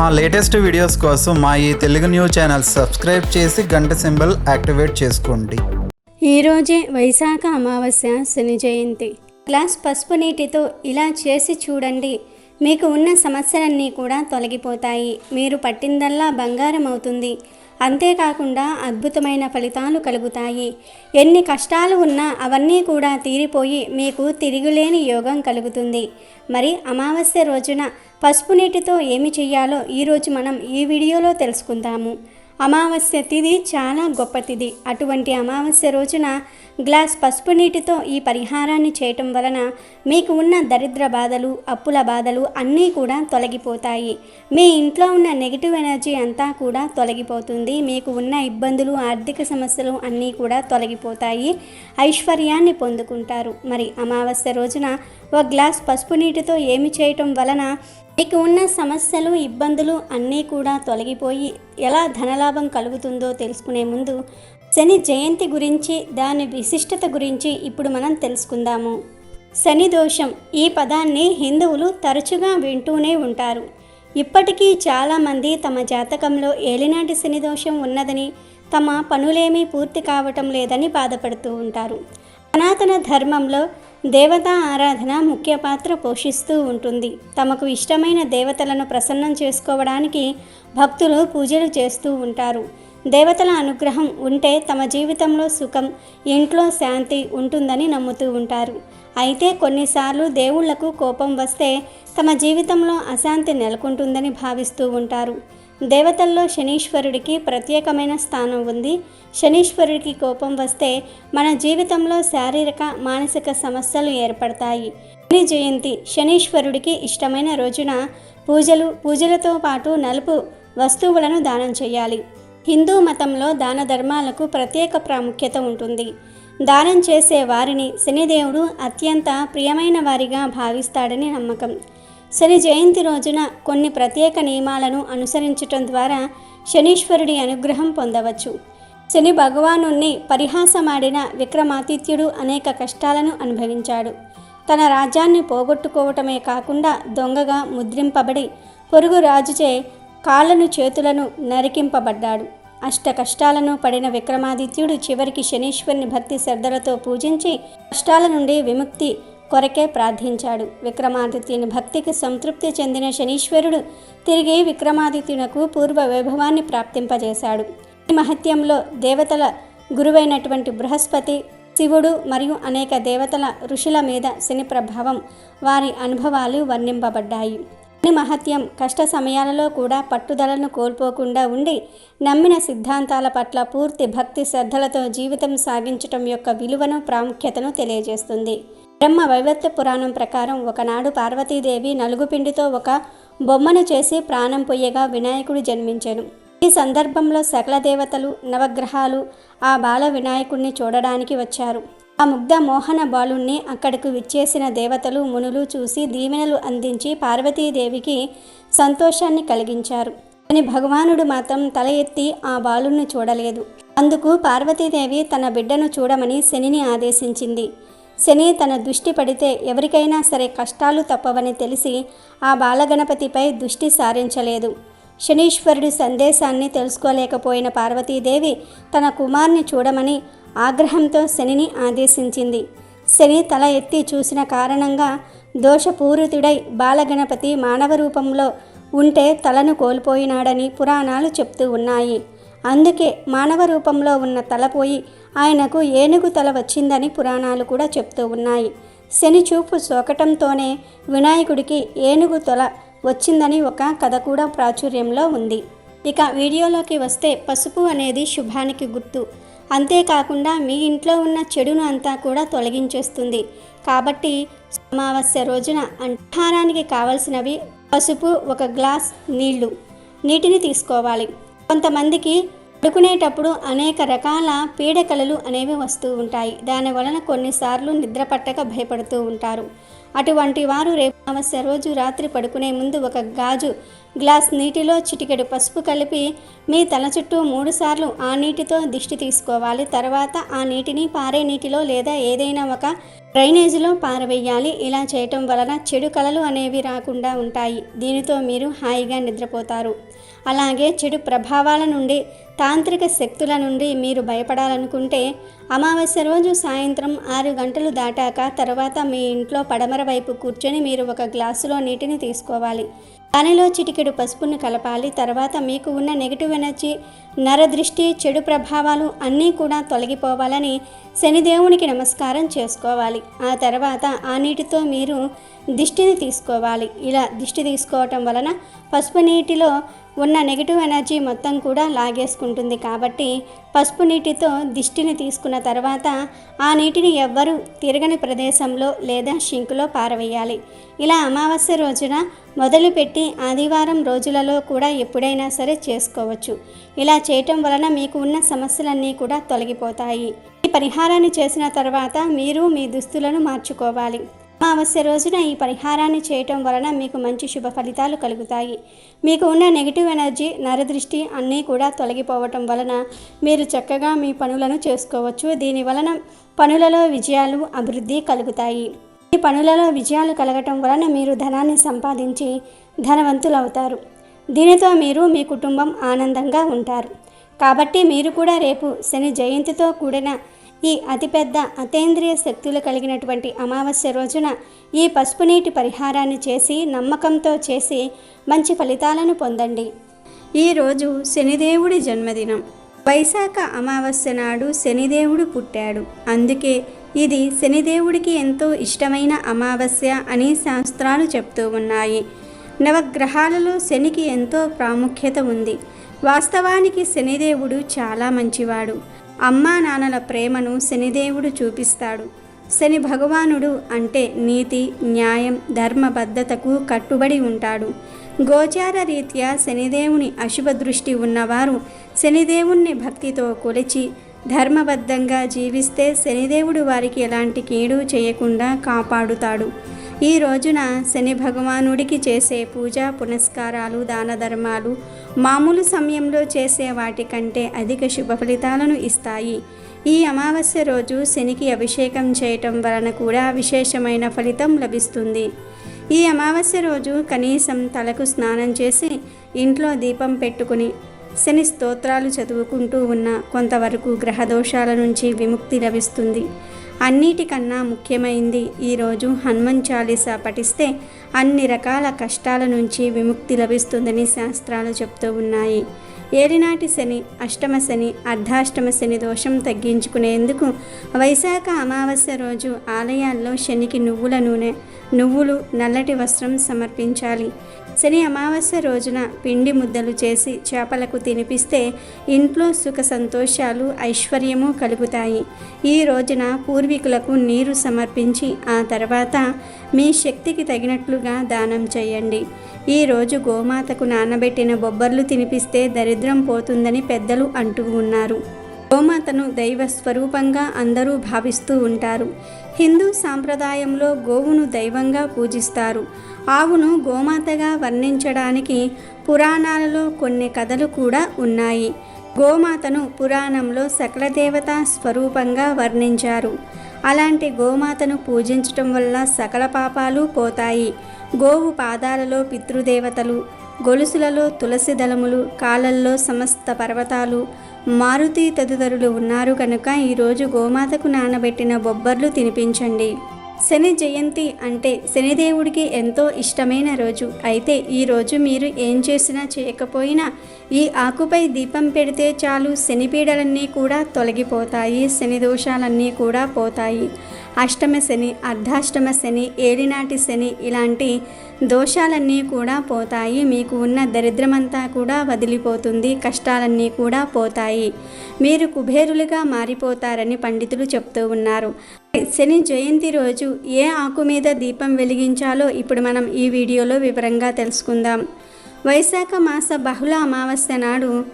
మా latest videos కోసం మా ఈ తెలుగు న్యూస్ ఛానల్ సబ్స్క్రైబ్ చేసి గంట సింబల్ యాక్టివేట్ చేసుకోండి. ఈరోజే వైశాఖ అమావాస్య శని జయంతి. గ్లాస్ పసుపు నీటితో ఇలా చేసి చూడండి. మీకు ఉన్న సమస్యలన్నీ కూడా తొలగిపోతాయి. మీరు పట్టిందల్లా బంగారం అవుతుంది. అంతేకాకుండా అద్భుతమైన ఫలితాలు కలుగుతాయి. ఎన్ని కష్టాలు ఉన్నా అవన్నీ కూడా తీరిపోయి మీకు తిరుగులేని యోగం కలుగుతుంది. మరి అమావాస్య రోజున పసుపు నీటితో ఏమి చేయాలో ఈరోజు మనం ఈ వీడియోలో తెలుసుకుందాము. అమావాస్య తిథి చాలా గొప్ప తిథి అటువంటి అమావాస్య రోజున గ్లాస్ పసుపు నీటితో ఈ పరిహారాన్ని చేయటం వలన మీకు ఉన్న దరిద్ర బాధలు అప్పుల బాధలు అన్నీ కూడా తొలగిపోతాయి. మీ ఇంట్లో ఉన్న నెగిటివ్ ఎనర్జీ అంతా కూడా తొలగిపోతుంది. మీకు ఉన్న ఇబ్బందులు ఆర్థిక సమస్యలు అన్నీ కూడా తొలగిపోతాయి. ఐశ్వర్యాన్ని పొందుకుంటారు. మరి అమావాస్య రోజున ఒక గ్లాస్ పసుపు నీటితో ఏమి చేయటం వలన మీకు ఉన్న సమస్యలు ఇబ్బందులు అన్నీ కూడా తొలగిపోయి ఎలా ధనలాభం కలుగుతుందో తెలుసుకునే ముందు శని జయంతి గురించి దాని విశిష్టత గురించి ఇప్పుడు మనం తెలుసుకుందాము. శని దోషం ఈ పదాన్ని హిందువులు తరచుగా వింటూనే ఉంటారు. ఇప్పటికీ చాలామంది తమ జాతకంలో ఏలినాటి శని దోషం ఉన్నదని తమ పనులేమీ పూర్తి కావటం లేదని బాధపడుతూ ఉంటారు. సనాతన ధర్మంలో దేవతా ఆరాధన ముఖ్య పాత్ర పోషిస్తూ ఉంటుంది. తమకు ఇష్టమైన దేవతలను ప్రసన్నం చేసుకోవడానికి భక్తులు పూజలు చేస్తూ ఉంటారు. దేవతల అనుగ్రహం ఉంటే తమ జీవితంలో సుఖం ఇంట్లో శాంతి ఉంటుందని నమ్ముతూ ఉంటారు. అయితే కొన్నిసార్లు దేవుళ్ళకు కోపం వస్తే తమ జీవితంలో అశాంతి నెలకొంటుందని భావిస్తూ ఉంటారు. దేవతల్లో శనీశ్వరుడికి ప్రత్యేకమైన స్థానం ఉంది. శనీశ్వరుడికి కోపం వస్తే మన జీవితంలో శారీరక మానసిక సమస్యలు ఏర్పడతాయి. శని జయంతి శనీశ్వరుడికి ఇష్టమైన రోజున పూజలు పూజలతో పాటు నలుపు వస్తువులను దానం చేయాలి. హిందూ మతంలో దాన ధర్మాలకు ప్రత్యేక ప్రాముఖ్యత ఉంటుంది. దానం చేసే వారిని శనిదేవుడు అత్యంత ప్రియమైన వారిగా భావిస్తాడని నమ్మకం. శని జయంతి రోజున కొన్ని ప్రత్యేక నియమాలను అనుసరించటం ద్వారా శనీశ్వరుడి అనుగ్రహం పొందవచ్చు. శని భగవాను పరిహాసమాడిన విక్రమాదిత్యుడు అనేక కష్టాలను అనుభవించాడు. తన రాజ్యాన్ని పోగొట్టుకోవటమే కాకుండా దొంగగా ముద్రింపబడి పొరుగు రాజుచే కాళ్ళను చేతులను నరికింపబడ్డాడు. అష్ట కష్టాలను పడిన విక్రమాదిత్యుడు చివరికి శనీశ్వరుని భక్తి శ్రద్ధలతో పూజించి కష్టాల నుండి విముక్తి కొరకే ప్రార్థించాడు. విక్రమాదిత్యుని భక్తికి సంతృప్తి చెందిన శనీశ్వరుడు తిరిగి విక్రమాదిత్యునకు పూర్వ వైభవాన్ని ప్రాప్తింపజేశాడు. ఈ మహత్యంలో దేవతల గురువైనటువంటి బృహస్పతి శివుడు మరియు అనేక దేవతల ఋషుల మీద శని ప్రభావం వారి అనుభవాలు వర్ణింపబడ్డాయి. శని మహత్యం కష్ట సమయాలలో కూడా పట్టుదలను కోల్పోకుండా ఉండి నమ్మిన సిద్ధాంతాల పట్ల పూర్తి భక్తి శ్రద్ధలతో జీవితం సాగించటం యొక్క విలువను ప్రాముఖ్యతను తెలియజేస్తుంది. బ్రహ్మ వైవర్త పురాణం ప్రకారం ఒకనాడు పార్వతీదేవి నలుగుపిండితో ఒక బొమ్మను చేసి ప్రాణం పొయ్యగా వినాయకుడు జన్మించాను. ఈ సందర్భంలో సకల దేవతలు నవగ్రహాలు ఆ బాల వినాయకుడిని చూడడానికి వచ్చారు. ఆ ముగ్ధ మోహన బాలుణ్ణి అక్కడకు విచ్చేసిన దేవతలు మునులు చూసి దీవెనలు అందించి పార్వతీదేవికి సంతోషాన్ని కలిగించారు. కానీ భగవానుడు మాత్రం తల ఎత్తి ఆ బాలుణ్ణి చూడలేదు. అందుకు పార్వతీదేవి తన బిడ్డను చూడమని శనిని ఆదేశించింది. శని తన దృష్టి పడితే ఎవరికైనా సరే కష్టాలు తప్పవని తెలిసి ఆ బాలగణపతిపై దృష్టి సారించలేదు. శనీశ్వరుడి సందేశాన్ని తెలుసుకోలేకపోయిన పార్వతీదేవి తన కుమార్ని చూడమని ఆగ్రహంతో శనిని ఆదేశించింది. శని తల ఎత్తి చూసిన కారణంగా దోషపూరితుడై బాలగణపతి మానవ రూపంలో ఉంటే తలను కోల్పోయినాడని పురాణాలు చెప్తూ ఉన్నాయి. అందుకే మానవ రూపంలో ఉన్న తల పోయి ఆయనకు ఏనుగు తల వచ్చిందని పురాణాలు కూడా చెప్తూ ఉన్నాయి. శని చూపు సోకటంతోనే వినాయకుడికి ఏనుగు తొల వచ్చిందని ఒక కథ కూడా ప్రాచుర్యంలో ఉంది. ఇక వీడియోలోకి వస్తే పసుపు అనేది శుభానికి గుర్తు. అంతేకాకుండా మీ ఇంట్లో ఉన్న చెడును అంతా కూడా తొలగించేస్తుంది. కాబట్టి అమావాస్య రోజున అంటారానికి కావలసినవి పసుపు ఒక గ్లాస్ నీళ్ళు. నీటిని తీసుకోవాలి. కొంతమందికి పడుకునేటప్పుడు అనేక రకాల పీడకలలు అనేవి వస్తూ ఉంటాయి. దాని వలన కొన్నిసార్లు నిద్ర పట్టక భయపడుతూ ఉంటారు. అటువంటి వారు రేపు అమావాస్య రోజు రాత్రి పడుకునే ముందు ఒక గాజు గ్లాస్ నీటిలో చిటికెడు పసుపు కలిపి మీ తల చుట్టూ మూడుసార్లు ఆ నీటితో దిష్టి తీసుకోవాలి. తర్వాత ఆ నీటిని పారే నీటిలో లేదా ఏదైనా ఒక డ్రైనేజీలో పారవేయాలి. ఇలా చేయటం వలన చెడు కలలు అనేవి రాకుండా ఉంటాయి. దీనితో మీరు హాయిగా నిద్రపోతారు. అలాగే చెడు ప్రభావాల నుండి తాంత్రిక శక్తుల నుండి మీరు భయపడాలనుకుంటే అమావాస్య రోజు సాయంత్రం ఆరు గంటలు దాటాక తర్వాత మీ ఇంట్లో పడమర వైపు కూర్చొని మీరు ఒక గ్లాసులో నీటిని తీసుకోవాలి. దానిలో చిటికెడు పసుపును కలపాలి. తర్వాత మీకు ఉన్న నెగిటివ్ ఎనర్జీ నరదృష్టి చెడు ప్రభావాలు అన్నీ కూడా తొలగిపోవాలని శనిదేవునికి నమస్కారం చేసుకోవాలి. ఆ తర్వాత ఆ నీటితో మీరు దిష్టిని తీసుకోవాలి. ఇలా దిష్టి తీసుకోవటం వలన పసుపు నీటిలో ఉన్న నెగిటివ్ ఎనర్జీ మొత్తం కూడా లాగేసుకుంటుంది. కాబట్టి పసుపు నీటితో దిష్టిని తీసుకున్న తర్వాత ఆ నీటిని ఎవ్వరూ తిరగని ప్రదేశంలో లేదా షింకులో పారవేయాలి. ఇలా అమావాస్య రోజున మొదలుపెట్టి ఆదివారం రోజులలో కూడా ఎప్పుడైనా సరే చేసుకోవచ్చు. ఇలా చేయటం వలన మీకు ఉన్న సమస్యలన్నీ కూడా తొలగిపోతాయి. ఈ పరిహారాన్ని చేసిన తర్వాత మీరు మీ దుస్తులను మార్చుకోవాలి. అమావాస్య రోజున ఈ పరిహారాన్ని చేయటం వలన మీకు మంచి శుభ ఫలితాలు కలుగుతాయి. మీకు ఉన్న నెగిటివ్ ఎనర్జీ నరదృష్టి అన్నీ కూడా తొలగిపోవటం వలన మీరు చక్కగా మీ పనులను చేసుకోవచ్చు. దీని వలన పనులలో విజయాలు అభివృద్ధి కలుగుతాయి. ఈ పనులలో విజయాలు కలగటం వలన మీరు ధనాన్ని సంపాదించి ధనవంతులవుతారు. దీనితో మీరు మీ కుటుంబం ఆనందంగా ఉంటారు. కాబట్టి మీరు కూడా రేపు శని జయంతితో కూడిన ఈ అతిపెద్ద అతేంద్రియ శక్తులు కలిగినటువంటి అమావాస్య రోజున ఈ పసుపు నీటి పరిహారాన్ని చేసి నమ్మకంతో చేసి మంచి ఫలితాలను పొందండి. ఈరోజు శనిదేవుడి జన్మదినం. వైశాఖ అమావాస్య నాడు శనిదేవుడు పుట్టాడు. అందుకే ఇది శనిదేవుడికి ఎంతో ఇష్టమైన అమావాస్య అని శాస్త్రాలు చెప్తూ ఉన్నాయి. నవగ్రహాలలో శనికి ఎంతో ప్రాముఖ్యత ఉంది. వాస్తవానికి శనిదేవుడు చాలా మంచివాడు. అమ్మా నాన్నల ప్రేమను శనిదేవుడు చూపిస్తాడు. శని భగవానుడు అంటే నీతి న్యాయం ధర్మబద్ధతకు కట్టుబడి ఉంటాడు. గోచార రీత్యా శనిదేవుని అశుభ దృష్టి ఉన్నవారు శనిదేవుణ్ణి భక్తితో కొలిచి ధర్మబద్ధంగా జీవిస్తే శనిదేవుడు వారికి ఎలాంటి కీడు చేయకుండా కాపాడుతాడు. ఈ రోజున శని భగవానుడికి చేసే పూజ పునస్కారాలు దాన ధర్మాలు మామూలు సమయంలో చేసే వాటికంటే అధిక శుభ ఫలితాలను ఇస్తాయి. ఈ అమావాస్య రోజు శనికి అభిషేకం చేయటం వలన కూడా విశేషమైన ఫలితం లభిస్తుంది. ఈ అమావాస్య రోజు కనీసం తలకు స్నానం చేసి ఇంట్లో దీపం పెట్టుకుని శని స్తోత్రాలు చదువుకుంటూ ఉన్న కొంతవరకు గ్రహ దోషాల నుంచి విముక్తి లభిస్తుంది. అన్నిటికన్నా ముఖ్యమైంది ఈరోజు హనుమన్ చాలీసా పఠిస్తే అన్ని రకాల కష్టాల నుంచి విముక్తి లభిస్తుందని శాస్త్రాలు చెప్తూ ఉన్నాయి. ఏలినాటి శని అష్టమ శని అర్ధాష్టమ శని దోషం తగ్గించుకునేందుకు వైశాఖ అమావాస్య రోజు ఆలయాల్లో శనికి నువ్వుల నూనె నువ్వులు నల్లటి వస్త్రం సమర్పించాలి. శని అమావాస్య రోజున పిండి ముద్దలు చేసి చేపలకు తినిపిస్తే ఇంట్లో సుఖ సంతోషాలు ఐశ్వర్యము కలుగుతాయి. ఈ రోజున పూర్వీకులకు నీరు సమర్పించి ఆ తర్వాత మీ శక్తికి తగినట్లుగా దానం చేయండి. ఈ రోజు గోమాతకు నానబెట్టిన బొబ్బర్లు తినిపిస్తే దరిద్రం పోతుందని పెద్దలు అంటూ ఉన్నారు. గోమాతను దైవ స్వరూపంగా అందరూ భావిస్తూ ఉంటారు. హిందూ సాంప్రదాయంలో గోవును దైవంగా పూజిస్తారు. ఆవును గోమాతగా వర్ణించడానికి పురాణాలలో కొన్ని కథలు కూడా ఉన్నాయి. గోమాతను పురాణంలో సకల దేవతా స్వరూపంగా వర్ణించారు. అలాంటి గోమాతను పూజించటం వల్ల సకల పాపాలు పోతాయి. గోవు పాదాలలో పితృదేవతలు గొలుసులలో తులసి దళములు కాళ్ళల్లో సమస్త పర్వతాలు మారుతి తదితరులు ఉన్నారు కనుక ఈరోజు గోమాతకు నానబెట్టిన బొబ్బర్లు తినిపించండి. శని జయంతి అంటే శనిదేవుడికి ఎంతో ఇష్టమైన రోజు. అయితే ఈ రోజు మీరు ఏం చేసినా చేయకపోయినా ఈ ఆకుపై దీపం పెడితే చాలు శనిపీడలన్నీ కూడా తొలగిపోతాయి శని దోషాలన్నీ కూడా పోతాయి. అష్టమ శని అర్ధాష్టమ శని ఏలినాటి శని ఇలాంటి దోషాలన్నీ కూడా పోతాయి. మీకు ఉన్న దరిద్రమంతా కూడా వదిలిపోతుంది. కష్టాలన్నీ కూడా పోతాయి. మీరు కుబేరులుగా మారిపోతారని పండితులు చెప్తూ ఉన్నారు. శని జయంతి రోజు ఏ ఆకు మీద దీపం వెలిగించాలో ఇప్పుడు మనం ఈ వీడియోలో వివరంగా తెలుసుకుందాం. వైశాఖ మాస బహుళ అమావాస్య నాడు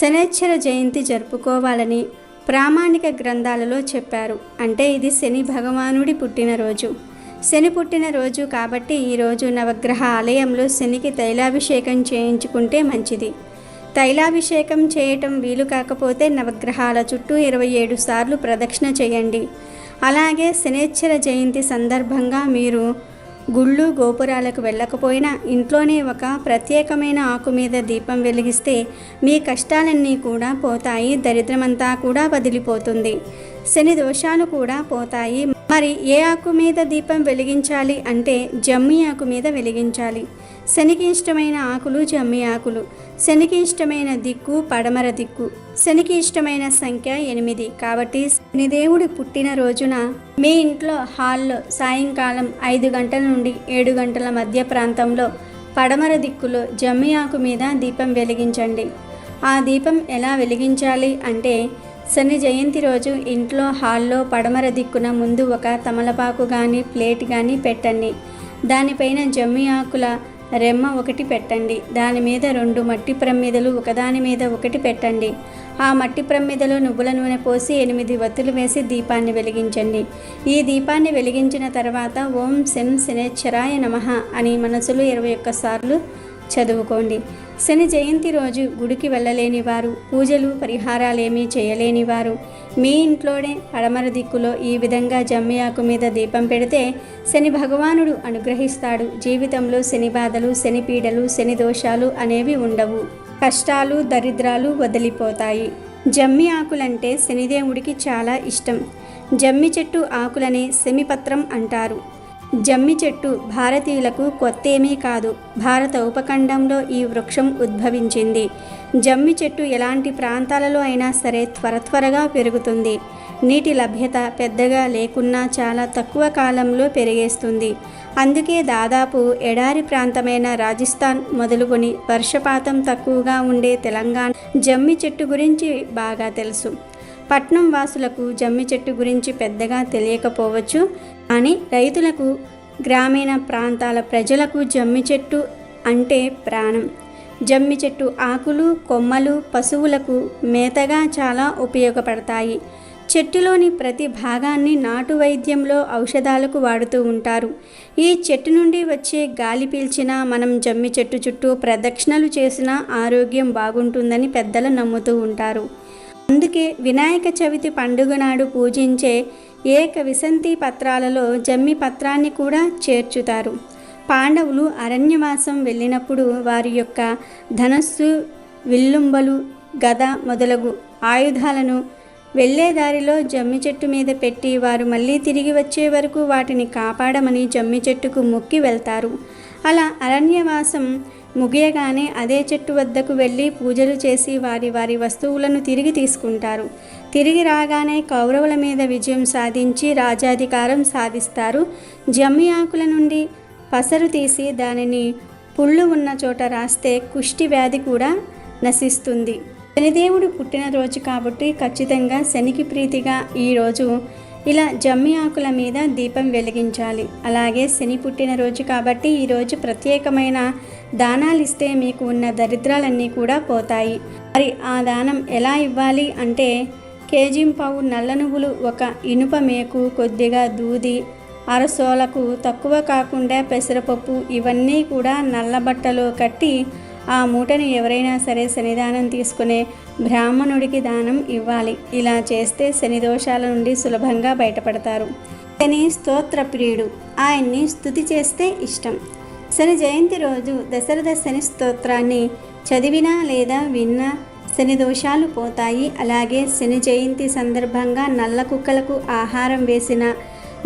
శనేశ్వర జయంతి జరుపుకోవాలని ప్రామాణిక గ్రంథాలలో చెప్పారు. అంటే ఇది శని భగవానుడి పుట్టినరోజు. శని పుట్టినరోజు కాబట్టి ఈరోజు నవగ్రహ ఆలయంలో శనికి తైలాభిషేకం చేయించుకుంటే మంచిది. తైలాభిషేకం చేయటం వీలు కాకపోతే నవగ్రహాల చుట్టూ ఇరవై ఏడు సార్లు ప్రదక్షిణ చేయండి. అలాగే శనేశ్వర జయంతి సందర్భంగా మీరు గుళ్ళు గోపురాలకు వెళ్ళకపోయినా ఇంట్లోనే ఒక ప్రత్యేకమైన ఆకు మీద దీపం వెలిగిస్తే మీ కష్టాలన్నీ కూడా పోతాయి దరిద్రమంతా కూడా వదిలిపోతుంది. శని దోషాలు కూడా పోతాయి మరి ఏ ఆకు మీద దీపం వెలిగించాలి అంటే జమ్మి ఆకు మీద వెలిగించాలి. శనికి ఇష్టమైన ఆకులు జమ్మి ఆకులు. శనికి ఇష్టమైన దిక్కు పడమర దిక్కు. శనికి ఇష్టమైన సంఖ్య ఎనిమిది. కాబట్టి శనిదేవుడి పుట్టిన రోజున మీ ఇంట్లో హాల్లో సాయంకాలం ఐదు గంటల నుండి ఏడు గంటల మధ్య ప్రాంతంలో పడమర దిక్కులో జమ్మి ఆకు మీద దీపం వెలిగించండి. ఆ దీపం ఎలా వెలిగించాలి అంటే శని జయంతి రోజు ఇంట్లో హాల్లో పడమర దిక్కున ముందు ఒక తమలపాకు కానీ ప్లేట్ కానీ పెట్టండి. దానిపైన జమ్మి ఆకుల రెమ్మ ఒకటి పెట్టండి. దాని మీద రెండు మట్టి ప్రమ్మిదలు ఒకదాని మీద ఒకటి పెట్టండి. ఆ మట్టి ప్రమ్మిదలో నువ్వుల నూనె పోసి ఎనిమిది వత్తులు వేసి దీపాన్ని వెలిగించండి. ఈ దీపాన్ని వెలిగించిన తర్వాత ఓం శం శనేశ్వరాయ నమః అని మనసులో ఇరవై ఒక్కసార్లు చదువుకోండి. శని జయంతి రోజు గుడికి వెళ్ళలేని వారు పూజలు పరిహారాలేమీ చేయలేని వారు మీ ఇంట్లోనే పడమర దిక్కులో ఈ విధంగా జమ్మి ఆకు మీద దీపం పెడితే శని భగవానుడు అనుగ్రహిస్తాడు. జీవితంలో శని బాధలు శని పీడలు శని దోషాలు అనేవి ఉండవు. కష్టాలు దరిద్రాలు వదిలిపోతాయి. జమ్మి ఆకులంటే శనిదేవుడికి చాలా ఇష్టం. జమ్మి చెట్టు ఆకులనే సెమిపత్రం అంటారు. జమ్మి చెట్టు భారతీయులకు కొత్తేమీ కాదు. భారత ఉపఖండంలో ఈ వృక్షం ఉద్భవించింది. జమ్మి చెట్టు ఎలాంటి ప్రాంతాలలో అయినా సరే త్వర త్వరగా పెరుగుతుంది. నీటి లభ్యత పెద్దగా లేకున్నా చాలా తక్కువ కాలంలో పెరిగేస్తుంది. అందుకే దాదాపు ఎడారి ప్రాంతమైన రాజస్థాన్ మొదలుకొని వర్షపాతం తక్కువగా ఉండే తెలంగాణ జమ్మి చెట్టు గురించి బాగా తెలుసు. పట్నం వాసులకు జమ్మి చెట్టు గురించి పెద్దగా తెలియకపోవచ్చు. అని రైతులకు గ్రామీణ ప్రాంతాల ప్రజలకు జమ్మి చెట్టు అంటే ప్రాణం. జమ్మి చెట్టు ఆకులు కొమ్మలు పశువులకు మేతగా చాలా ఉపయోగపడతాయి. చెట్టులోని ప్రతి భాగాన్ని నాటు వైద్యంలో ఔషధాలకు వాడుతూ ఉంటారు. ఈ చెట్టు నుండి వచ్చే గాలి పీల్చినా మనం జమ్మి చెట్టు చుట్టూ ప్రదక్షిణలు చేసినా ఆరోగ్యం బాగుంటుందని పెద్దలు నమ్ముతూ ఉంటారు. అందుకే వినాయక చవితి పండుగ నాడు పూజించే ఏక విసంతి పత్రాలలో జమ్మి పత్రాన్ని కూడా చేర్చుతారు. పాండవులు అరణ్యవాసం వెళ్ళినప్పుడు వారి యొక్క ధనస్సు విల్లుంబలు గద మొదలగు ఆయుధాలను వెళ్ళే దారిలో జమ్మి చెట్టు మీద పెట్టి వారు మళ్ళీ తిరిగి వచ్చే వరకు వాటిని కాపాడమని జమ్మి చెట్టుకు మొక్కి వెళ్తారు. అలా అరణ్యవాసం ముగియగానే అదే చెట్టు వద్దకు వెళ్ళి పూజలు చేసి వారి వారి వస్తువులను తిరిగి తీసుకుంటారు. తిరిగి రాగానే కౌరవుల మీద విజయం సాధించి రాజాధికారం సాధిస్తారు. జమ్మి ఆకుల నుండి పసరు తీసి దానిని పుళ్ళు ఉన్న చోట రాస్తే కుష్టి వ్యాధి కూడా నశిస్తుంది. శనిదేవుడు పుట్టినరోజు కాబట్టి ఖచ్చితంగా శనికి ప్రీతిగా ఈరోజు ఇలా జమ్మి ఆకుల మీద దీపం వెలిగించాలి. అలాగే శని పుట్టినరోజు కాబట్టి ఈరోజు ప్రత్యేకమైన దానాలు ఇస్తే మీకు ఉన్న దరిద్రాలన్నీ కూడా పోతాయి. మరి ఆ దానం ఎలా ఇవ్వాలి అంటే కేజీంపావు నల్ల నువ్వులు ఒక ఇనుప మేకు కొద్దిగా దూది అరసోలకు తక్కువ కాకుండా పెసరపప్పు ఇవన్నీ కూడా నల్ల బట్టలో కట్టి ఆ మూటని ఎవరైనా సరే శనిదానం తీసుకునే బ్రాహ్మణుడికి దానం ఇవ్వాలి. ఇలా చేస్తే శని దోషాల నుండి సులభంగా బయటపడతారు. శని స్తోత్ర ప్రియుడు. ఆయన్ని స్థుతి చేస్తే ఇష్టం. శని జయంతి రోజు దశరథ శని స్తోత్రాన్ని చదివినా లేదా విన్నా శని దోషాలు పోతాయి. అలాగే శని జయంతి సందర్భంగా నల్ల కుక్కలకు ఆహారం వేసిన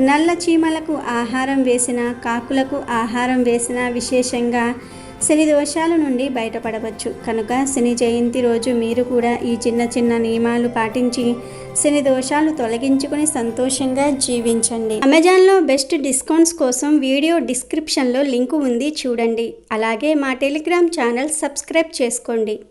నల్ల చీమలకు ఆహారం వేసిన కాకులకు ఆహారం వేసిన విశేషంగా శని దోషాల నుండి బయటపడవచ్చు. కనుక శని జయంతి రోజు మీరు కూడా ఈ చిన్న చిన్న నియమాలు పాటించి శని దోషాలు తొలగించుకుని సంతోషంగా జీవించండి. అమెజాన్లో బెస్ట్ డిస్కౌంట్స్ కోసం వీడియో డిస్క్రిప్షన్లో లింకు ఉంది. చూడండి. అలాగే మా టెలిగ్రామ్ ఛానల్ సబ్స్క్రైబ్ చేసుకోండి.